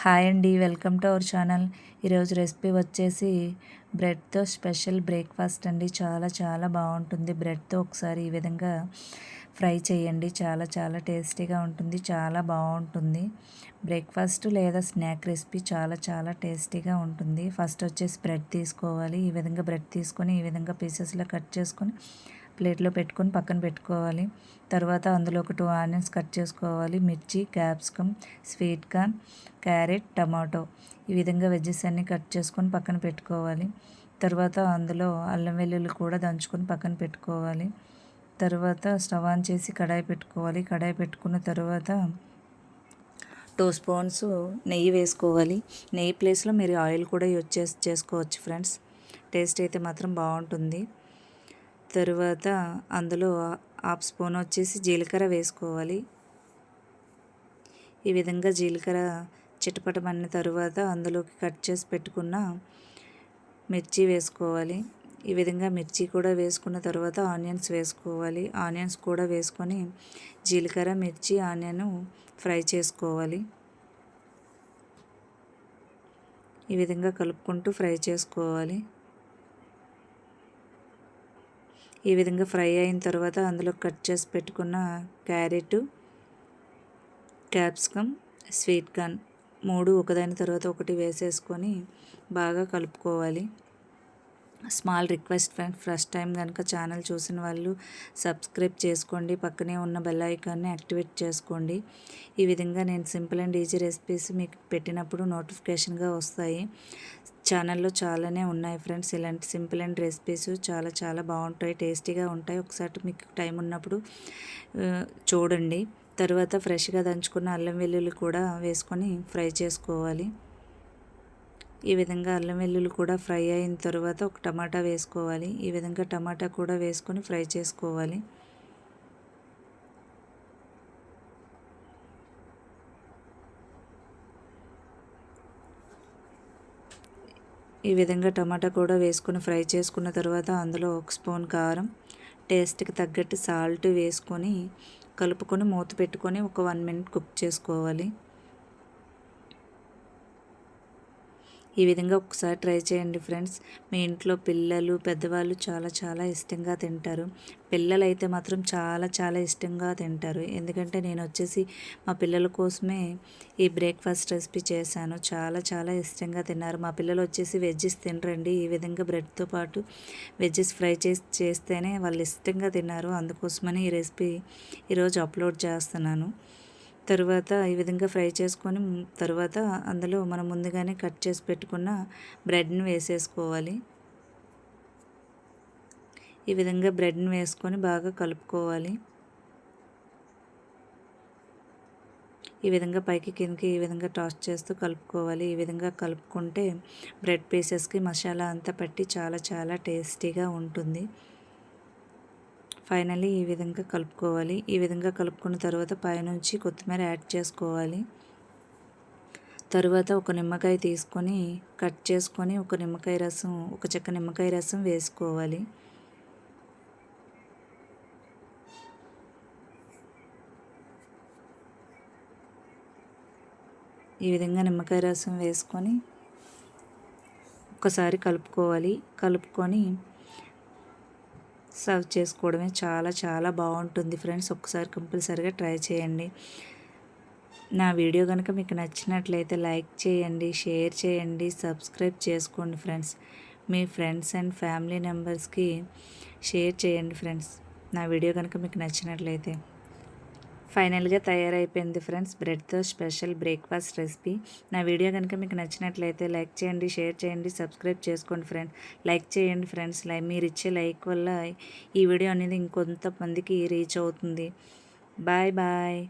Hi అండి welcome to our channel. ఈరోజు recipe వచ్చేసి బ్రెడ్తో స్పెషల్ బ్రేక్ఫాస్ట్ అండి. చాలా చాలా బాగుంటుంది. బ్రెడ్తో ఒకసారి ఈ విధంగా ఫ్రై చేయండి. చాలా చాలా టేస్టీగా ఉంటుంది. చాలా బాగుంటుంది. బ్రేక్ఫాస్ట్ లేదా స్నాక్ రెసిపీ చాలా చాలా టేస్టీగా ఉంటుంది. ఫస్ట్ వచ్చేసి బ్రెడ్ తీసుకోవాలి. ఈ విధంగా బ్రెడ్ తీసుకొని ఈ విధంగా పీసెస్లో కట్ చేసుకొని ప్లేట్లో పెట్టుకొని పక్కన పెట్టుకోవాలి. తర్వాత అందులో ఒక టూ ఆనియన్స్ కట్ చేసుకోవాలి. మిర్చి capsicum sweet corn carrot tomato. ఈ విధంగా వెజ్జెస్ అన్నీ కట్ చేసుకొని పక్కన పెట్టుకోవాలి. తర్వాత అందులో అల్లం వెల్లుల్లి కూడా దంచుకొని పక్కన పెట్టుకోవాలి. తర్వాత స్టవ్ ఆన్ చేసి కడాయి పెట్టుకోవాలి. కడాయి పెట్టుకున్న తర్వాత టూ స్పూన్స్ నెయ్యి వేసుకోవాలి. నెయ్యి ప్లేస్లో మీరు ఆయిల్ కూడా యూజ్ చేసి చేసుకోవచ్చు ఫ్రెండ్స్. టేస్ట్ అయితే మాత్రం బాగుంటుంది. తరువాత అందులో హాఫ్ స్పూన్ వచ్చేసి జీలకర్ర వేసుకోవాలి. ఈ విధంగా జీలకర్ర చిటపటమన్న తరువాత అందులోకి కట్ చేసి పెట్టుకున్న మిర్చి వేసుకోవాలి. ఈ విధంగా మిర్చి కూడా వేసుకున్న తర్వాత ఆనియన్స్ వేసుకోవాలి. ఆనియన్స్ కూడా వేసుకొని జీలకర్ర మిర్చి ఆనియన్ ఫ్రై చేసుకోవాలి. ఈ విధంగా కలుపుకుంటూ ఫ్రై చేసుకోవాలి. ఈ విధంగా ఫ్రై అయిన తర్వాత అందులో కట్ చేసి పెట్టుకున్న క్యారెట్ క్యాప్సికమ్ స్వీట్ కార్న్ మూడు ఒకదాని తర్వాత ఒకటి వేసేసుకొని బాగా కలుపుకోవాలి. Small request friend first time కనుక ఛానల్ చూసిన వాళ్ళు సబ్స్క్రైబ్ చేసుకోండి. పక్కనే ఉన్న బెల్ ఐకాన్ని యాక్టివేట్ చేసుకోండి. ఈ విధంగా నేను సింపుల్ అండ్ ఈజీ రెసిపీస్ మీకు పెట్టినప్పుడు నోటిఫికేషన్గా వస్తాయి. ఛానల్లో చాలానే ఉన్నాయి ఫ్రెండ్స్. ఇలాంటి సింపుల్ అండ్ రెసిపీస్ చాలా చాలా బాగుంటాయి. టేస్టీగా ఉంటాయి. ఒకసారి మీకు టైం ఉన్నప్పుడు చూడండి. తర్వాత ఫ్రెష్గా దంచుకున్న అల్లం వెల్లుల్లి కూడా వేసుకొని ఫ్రై చేసుకోవాలి. ఈ విధంగా అల్లం వెల్లుల్లి కూడా ఫ్రై అయిన తర్వాత ఒక టమాటా వేసుకోవాలి. ఈ విధంగా టమాటా కూడా వేసుకొని ఫ్రై చేసుకోవాలి. ఈ విధంగా టమాటా కూడా వేసుకొని ఫ్రై చేసుకున్న తర్వాత అందులో ఒక స్పూన్ కారం టేస్ట్కి తగ్గట్టు సాల్ట్ వేసుకొని కలుపుకొని మూత పెట్టుకొని ఒక వన్ మినిట్ కుక్ చేసుకోవాలి. ఈ విధంగా ఒకసారి ట్రై చేయండి ఫ్రెండ్స్. మీ ఇంట్లో పిల్లలు పెద్దవాళ్ళు చాలా చాలా ఇష్టంగా తింటారు. పిల్లలు అయితే మాత్రం చాలా చాలా ఇష్టంగా తింటారు. ఎందుకంటే నేను వచ్చేసి మా పిల్లల కోసమే ఈ బ్రేక్ఫాస్ట్ రెసిపీ చేశాను. చాలా చాలా ఇష్టంగా తిన్నారు. మా పిల్లలు వచ్చేసి వెజ్జెస్ తినరండి. ఈ విధంగా బ్రెడ్తో పాటు వెజ్జెస్ ఫ్రై చేసి చేస్తేనే వాళ్ళు ఇష్టంగా తిన్నారు. అందుకోసమని ఈ రెసిపీ ఈరోజు అప్లోడ్ చేస్తున్నాను. తరువాత ఈ విధంగా ఫ్రై చేసుకొని తర్వాత అందులో మనం ముందుగానే కట్ చేసి పెట్టుకున్న బ్రెడ్ని వేసేసుకోవాలి. ఈ విధంగా బ్రెడ్ని వేసుకొని బాగా కలుపుకోవాలి. ఈ విధంగా పైకి కిందకి ఈ విధంగా టాస్ చేస్తూ కలుపుకోవాలి. ఈ విధంగా కలుపుకుంటే బ్రెడ్ పీసెస్కి మసాలా అంతా పట్టి చాలా చాలా టేస్టీగా ఉంటుంది. ఫైనల్లీ ఈ విధంగా కలుపుకోవాలి. ఈ విధంగా కలుపుకున్న తర్వాత పైనుంచి కొత్తిమీర యాడ్ చేసుకోవాలి. తరువాత ఒక నిమ్మకాయ తీసుకొని కట్ చేసుకొని ఒక నిమ్మకాయ రసం ఒక చెక్క నిమ్మకాయ రసం వేసుకోవాలి. ఈ విధంగా నిమ్మకాయ రసం వేసుకొని ఒకసారి కలుపుకోవాలి. కలుపుకొని సర్వ్ చేసుకోవడమే చాలా చాలా బాగుంటుంది ఫ్రెండ్స్. ఒక్కసారి కంపల్సరీగా ట్రై చేయండి. నా వీడియో కనుక మీకు నచ్చినట్లయితే లైక్ చేయండి షేర్ చేయండి సబ్స్క్రైబ్ చేసుకోండి ఫ్రెండ్స్. మీ ఫ్రెండ్స్ అండ్ ఫ్యామిలీ మెంబర్స్కి షేర్ చేయండి ఫ్రెండ్స్. నా వీడియో కనుక మీకు నచ్చినట్లయితే. ఫైనల్గా తయారైపోయింది ఫ్రెండ్స్. బ్రెడ్తో స్పెషల్ బ్రేక్ఫాస్ట్ రెసిపీ. నా వీడియో కనుక మీకు నచ్చినట్లయితే లైక్ చేయండి షేర్ చేయండి సబ్స్క్రైబ్ చేసుకోండి ఫ్రెండ్స్ లైక్ చేయండి ఫ్రెండ్స్. లైక్ మీరు ఇచ్చే లైక్ వల్ల ఈ వీడియో అనేది ఇంకొంతమందికి రీచ్ అవుతుంది. Bye bye.